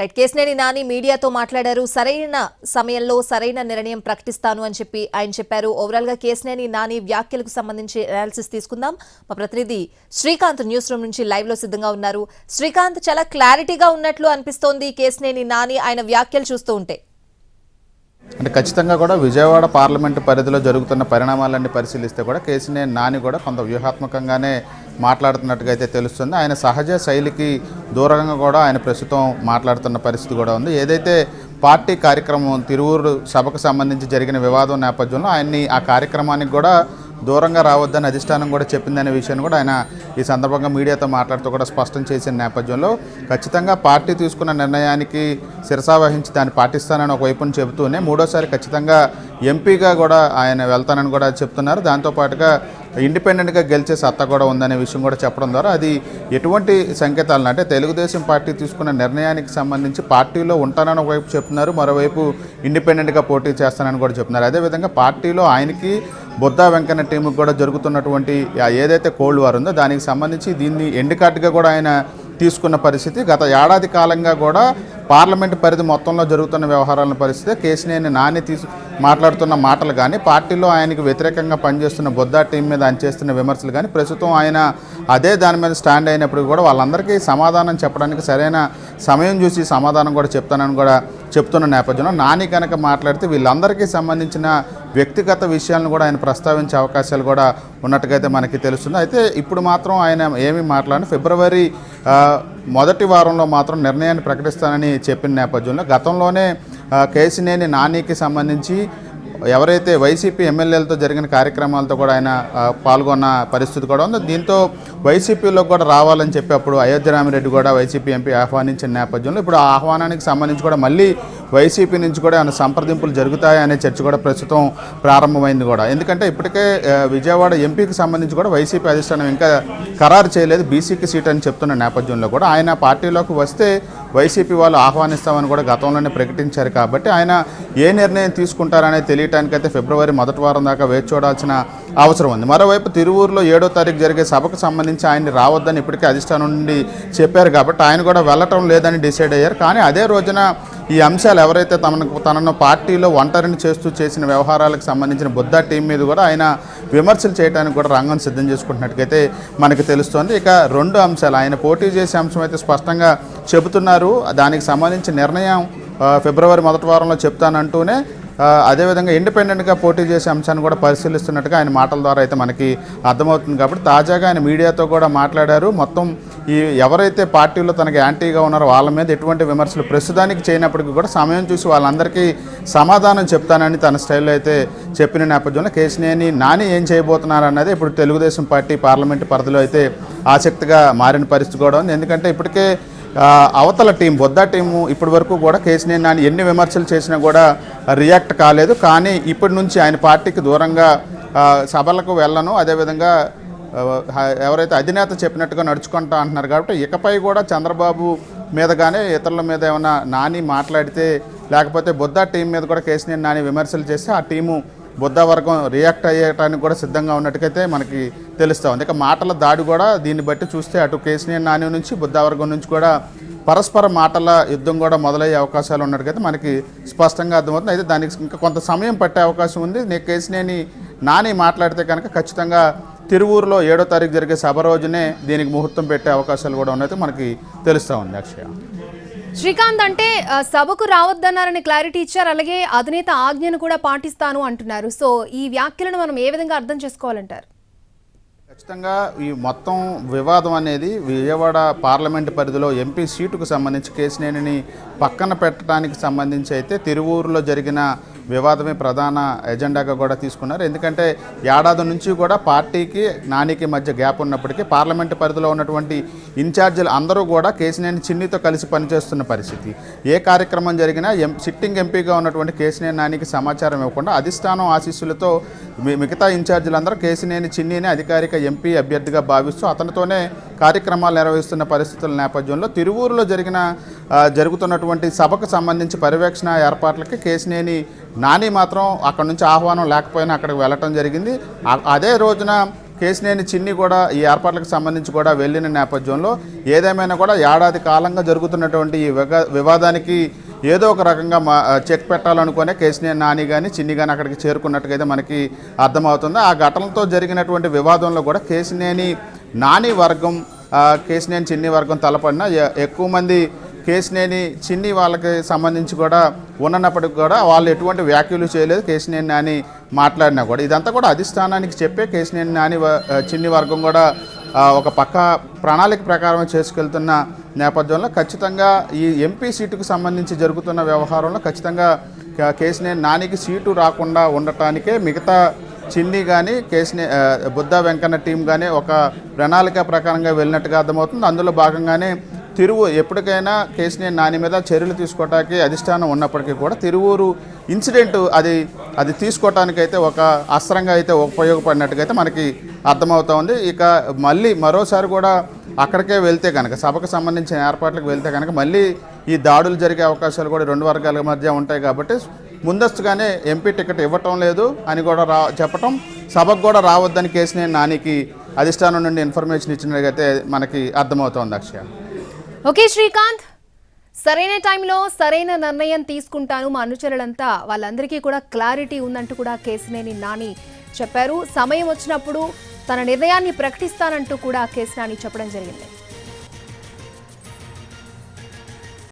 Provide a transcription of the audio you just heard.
Right Kesineni Nani మీడియాతో మాట్లాడారు. సరైన సమయంలో సరైన నిర్ణయం ప్రకటిస్తాను అని చెప్పి ఆయన చెప్పారు. ఓవరాల్గా కేసినేని నాని వ్యాఖ్యలకు సంబంధించి అనాలిసిస్ తీసుకుందాం. మా ప్రతినిధి శ్రీకాంత్ న్యూస్ రూమ్ నుంచి లైవ్లో సిద్ధంగా ఉన్నారు. శ్రీకాంత్ చాలా క్లారిటీగా ఉన్నట్లు అనిపిస్తోంది. కేసినేని నాని ఆయన వ్యాఖ్యలు చూస్తూ ఉంటే. అంటే ఖచ్చితంగా కూడా విజయవాడ పార్లమెంటు పరిధిలో జరుగుతున్న పరిణామాలన్నీ పరిశీలిస్తే కూడా కేసీనేని నాని కూడా కొంత వ్యూహాత్మకంగానే మాట్లాడుతున్నట్టుగా అయితే తెలుస్తుంది. ఆయన సహజ శైలికి దూరంగా కూడా ఆయన ప్రస్తుతం మాట్లాడుతున్న పరిస్థితి కూడా ఉంది. ఏదైతే పార్టీ కార్యక్రమం తిరువూరు సభకు సంబంధించి జరిగిన వివాదం నేపథ్యంలో ఆయన్ని ఆ కార్యక్రమానికి కూడా దూరంగా రావద్దని అధిష్టానం కూడా చెప్పిందనే విషయాన్ని కూడా ఆయన ఈ సందర్భంగా మీడియాతో మాట్లాడుతూ కూడా స్పష్టం చేసిన నేపథ్యంలో ఖచ్చితంగా పార్టీ తీసుకున్న నిర్ణయానికి శిరసా వహించి దాన్ని పాటిస్తానని ఒకవైపున చెబుతూనే మూడోసారి ఖచ్చితంగా ఎంపీగా కూడా ఆయన వెళ్తానని కూడా చెప్తున్నారు. దాంతోపాటుగా ఇండిపెండెంట్గా గెలిచే సత్తా కూడా ఉందనే విషయం కూడా చెప్పడం ద్వారా అది ఎటువంటి సంకేతాలను అంటే తెలుగుదేశం పార్టీ తీసుకున్న నిర్ణయానికి సంబంధించి పార్టీలో ఉంటానని ఒకవైపు చెప్తున్నారు మరోవైపు ఇండిపెండెంట్గా పోటీ చేస్తానని కూడా చెప్తున్నారు. అదేవిధంగా పార్టీలో ఆయనకి బుద్ధా వెంకన్న టీంకి కూడా జరుగుతున్నటువంటి ఏదైతే కోల్డ్ వార్ ఉందో దానికి సంబంధించి దీన్ని ఎండ్ కూడా ఆయన తీసుకున్న పరిస్థితి గత ఏడాది కాలంగా కూడా పార్లమెంట్ పరిధి మొత్తంలో జరుగుతున్న వ్యవహారాల పరిస్థితి కేసినేని నాని తీసు మాట్లాడుతున్న మాటలు కానీ పార్టీలో ఆయనకు వ్యతిరేకంగా పనిచేస్తున్న బొద్దా టీం మీద ఆయన చేస్తున్న విమర్శలు కానీ ప్రస్తుతం ఆయన అదే దాని మీద స్టాండ్ అయినప్పుడు కూడా వాళ్ళందరికీ సమాధానం చెప్పడానికి సరైన సమయం చూసి సమాధానం కూడా చెప్తానని కూడా చెప్తున్న నేపథ్యంలో నాని కనుక మాట్లాడితే వీళ్ళందరికీ సంబంధించిన వ్యక్తిగత విషయాలను కూడా ఆయన ప్రస్తావించే అవకాశాలు కూడా ఉన్నట్టుగా అయితే మనకి తెలుస్తుంది. అయితే ఇప్పుడు మాత్రం ఆయన ఏమీ మాట్లాడిన ఫిబ్రవరి మొదటి వారంలో మాత్రం నిర్ణయాన్ని ప్రకటిస్తానని చెప్పిన నేపథ్యంలో గతంలోనే కేసినేని నానికి సంబంధించి ఎవరైతే వైసీపీ ఎమ్మెల్యేలతో జరిగిన కార్యక్రమాలతో కూడా ఆయన పాల్గొన్న పరిస్థితి కూడా ఉంది. దీంతో వైసీపీలో కూడా రావాలని చెప్పి అప్పుడు అయోధ్య రామిరెడ్డి కూడా వైసీపీ ఎంపీ ఆహ్వానించిన నేపథ్యంలో ఇప్పుడు ఆ ఆహ్వానానికి సంబంధించి కూడా మళ్ళీ వైసీపీ నుంచి కూడా ఏమైనా సంప్రదింపులు జరుగుతాయనే అనే చర్చ కూడా ప్రస్తుతం ప్రారంభమైంది కూడా. ఎందుకంటే ఇప్పటికే విజయవాడ ఎంపీకి సంబంధించి కూడా వైసీపీ అధిష్టానం ఇంకా ఖరారు చేయలేదు. బీసీకి సీట్ అని చెప్తున్న నేపథ్యంలో కూడా ఆయన పార్టీలోకి వస్తే వైసీపీ వాళ్ళు ఆహ్వానిస్తామని కూడా గతంలోనే ప్రకటించారు కాబట్టి ఆయన ఏ నిర్ణయం తీసుకుంటారనేది తెలియటానికైతే ఫిబ్రవరి మొదటి వారం దాకా వేచి చూడాల్సిన అవసరం ఉంది. మరోవైపు తిరువూరులో ఏడో తారీఖు జరిగే సభకు సంబంధించి ఆయన్ని రావద్దని ఇప్పటికే అధిష్టానం నుండి చెప్పారు కాబట్టి ఆయన కూడా వెళ్ళటం లేదని డిసైడ్ అయ్యారు. కానీ అదే రోజున ఈ అంశాలు ఎవరైతే తనకు తనను పార్టీలో ఒంటరిని చేస్తూ చేసిన వ్యవహారాలకు సంబంధించిన బుద్ధ టీం మీద కూడా ఆయన విమర్శలు చేయడానికి కూడా రంగం సిద్ధం చేసుకుంటున్నట్టుగైతే మనకి తెలుస్తోంది. ఇక రెండు అంశాలు. ఆయన పోటీ చేసే అంశం అయితే స్పష్టంగా చెబుతున్నారు. దానికి సంబంధించి నిర్ణయం ఫిబ్రవరి మొదటి వారంలో చెప్తానంటూనే అదేవిధంగా ఇండిపెండెంట్గా పోటీ చేసే అంశాన్ని కూడా పరిశీలిస్తున్నట్టుగా ఆయన మాటల ద్వారా అయితే మనకి అర్థమవుతుంది. కాబట్టి తాజాగా ఆయన మీడియాతో కూడా మాట్లాడారు. మొత్తం ఈ ఎవరైతే పార్టీలో తనకి యాంటీగా ఉన్నారో వాళ్ళ మీద ఎటువంటి విమర్శలు ప్రస్తుతానికి చేయనప్పటికీ కూడా సమయం చూసి వాళ్ళందరికీ సమాధానం చెప్తానని తన స్టైల్లో అయితే చెప్పిన నేపథ్యంలో కేసినేని నాని ఏం చేయబోతున్నారు అన్నది ఇప్పుడు తెలుగుదేశం పార్టీ పార్లమెంటు పరిధిలో అయితే ఆసక్తిగా మారిన పరిస్థితి కూడా ఉంది. ఎందుకంటే ఇప్పటికే అవతల టీం బొద్దా టీము ఇప్పటి వరకు కూడా కేసినేని నాని ఎన్ని విమర్శలు చేసినా కూడా రియాక్ట్ కాలేదు. కానీ ఇప్పటి నుంచి ఆయన పార్టీకి దూరంగా సభలకు వెళ్ళను. అదేవిధంగా ఎవరైతే అధినేత చెప్పినట్టుగా నడుచుకుంటా అంటున్నారు కాబట్టి ఇకపై కూడా చంద్రబాబు మీద కానీ ఇతరుల మీద ఏమైనా నాని మాట్లాడితే లేకపోతే బుద్ధ టీం మీద కూడా కేసీఆర్ నాని విమర్శలు చేస్తే ఆ టీము బుద్ధ వర్గం రియాక్ట్ అయ్యటానికి కూడా సిద్ధంగా ఉన్నట్టుకైతే మనకి తెలుస్తూ ఉంది. ఇక మాటల దాడి కూడా దీన్ని బట్టి చూస్తే అటు కేసీఆర్ నాని నుంచి బుద్ధ వర్గం నుంచి కూడా పరస్పర మాటల యుద్ధం కూడా మొదలయ్యే అవకాశాలు ఉన్నట్టుకైతే మనకి స్పష్టంగా అర్థమవుతుంది. అయితే దానికి ఇంకా కొంత సమయం పట్టే అవకాశం ఉంది. నేను కేసినేని నాని మాట్లాడితే కనుక ఖచ్చితంగా తిరువూరులో ఏడో తారీఖు జరిగే సభ రోజునే దీనికి ముహూర్తం పెట్టే అవకాశాలు కూడా ఉన్నట్టు మనకి తెలుస్తూ ఉంది అక్షయ. శ్రీకాంత్ అంటే సభకు రావద్దన్నారని క్లారిటీ ఇచ్చారు. అలాగే అధినేత ఆజ్ఞను కూడా పాటిస్తాను అంటున్నారు. సో ఈ వ్యాఖ్యలను మనం ఏ విధంగా అర్థం చేసుకోవాలంటారు? ఖచ్చితంగా ఈ మొత్తం వివాదం అనేది విజయవాడ పార్లమెంటు పరిధిలో ఎంపీ సీటుకు సంబంధించి కేసినేనిని పక్కన పెట్టడానికి సంబంధించి అయితే తిరువూరులో జరిగిన వివాదమే ప్రధాన ఎజెండాగా కూడా తీసుకున్నారు. ఎందుకంటే ఏడాది నుంచి కూడా పార్టీకి నానికి మధ్య గ్యాప్ ఉన్నప్పటికీ పార్లమెంటు పరిధిలో ఉన్నటువంటి ఇన్ఛార్జీలు అందరూ కూడా కేసినేని చిన్నితో కలిసి పనిచేస్తున్న పరిస్థితి. ఏ కార్యక్రమం జరిగినా ఎం సిట్టింగ్ ఎంపీగా ఉన్నటువంటి కేసినేని నానికి సమాచారం ఇవ్వకుండా అధిష్టానం ఆశీస్సులతో మిగతా ఇన్ఛార్జీలందరూ కేసినేని చిన్నిని అధికారిక ఎంపీ అభ్యర్థిగా భావిస్తూ అతనితోనే కార్యక్రమాలు నిర్వహిస్తున్న పరిస్థితుల నేపథ్యంలో తిరువూరులో జరిగిన జరుగుతున్నటువంటి సభకు సంబంధించి పర్యవేక్షణ ఏర్పాట్లకి కేసినేని నాని మాత్రం అక్కడ నుంచి ఆహ్వానం లేకపోయినా అక్కడికి వెళ్ళటం జరిగింది. అదే రోజున కేసినేని చిన్ని కూడా ఈ ఏర్పాట్లకు సంబంధించి కూడా వెళ్ళిన నేపథ్యంలో ఏదేమైనా కూడా ఏడాది కాలంగా జరుగుతున్నటువంటి ఈ విగా వివాదానికి ఏదో ఒక రకంగా మా చెక్ పెట్టాలనుకునే కేసినేని నాని కానీ చిన్ని కానీ అక్కడికి చేరుకున్నట్టుగా అయితే మనకి అర్థమవుతుంది. ఆ ఘటనతో జరిగినటువంటి వివాదంలో కూడా కేసినేని నాని వర్గం కేసినేని చిన్ని వర్గం తలపడిన ఎక్కువ మంది కేసినేని చిన్ని వాళ్ళకి సంబంధించి కూడా ఉన్నప్పటికి కూడా వాళ్ళు ఎటువంటి వ్యాఖ్యలు చేయలేదు. కేసినేని నాని మాట్లాడినా కూడా. ఇదంతా కూడా అధిష్టానానికి చెప్పే కేసినేని నాని చిన్ని వర్గం కూడా ఒక పక్క ప్రణాళిక ప్రకారం చేసుకెళ్తున్న నేపథ్యంలో ఖచ్చితంగా ఈ ఎంపీ సీటుకు సంబంధించి జరుగుతున్న వ్యవహారంలో ఖచ్చితంగా కేసినేని నానికి సీటు రాకుండా ఉండటానికే మిగతా చిన్ని కానీ కేసినే బుద్ధ వెంకన్న టీం కానీ ఒక ప్రణాళిక ప్రకారంగా వెళ్ళినట్టుగా అర్థమవుతుంది. అందులో భాగంగానే తిరువు ఎప్పటికైనా కేసీఆర్ నాని మీద చర్యలు తీసుకోవడానికి అధిష్టానం ఉన్నప్పటికీ కూడా తిరువూరు ఇన్సిడెంట్ అది అది తీసుకోవటానికైతే ఒక అస్త్రంగా అయితే ఉపయోగపడినట్టుగా అయితే మనకి అర్థమవుతా ఉంది. ఇక మళ్ళీ మరోసారి కూడా అక్కడికే వెళ్తే కనుక సభకు సంబంధించిన ఏర్పాట్లకు వెళ్తే కనుక మళ్ళీ ఈ దాడులు జరిగే అవకాశాలు కూడా రెండు వర్గాల మధ్య ఉంటాయి కాబట్టి ముందస్తుగానే ఎంపీ టికెట్ ఇవ్వటం లేదు అని కూడా రా చెప్పటం. సభకు కూడా రావద్దని కేసీఆర్ నానికి అధిష్టానం నుండి ఇన్ఫర్మేషన్ ఇచ్చినట్టుగైతే మనకి అర్థమవుతోంది అక్షయ. ఓకే శ్రీకాంత్. సరైన టైంలో సరైన నిర్ణయం తీసుకుంటాను మా అనుచరులంతా. వాళ్ళందరికీ కూడా క్లారిటీ ఉందంటూ కూడా కేసినేని నాని చెప్పారు. సమయం వచ్చినప్పుడు తన నిర్ణయాన్ని ప్రకటిస్తానంటూ కూడా కేసినాని చెప్పడం జరిగింది.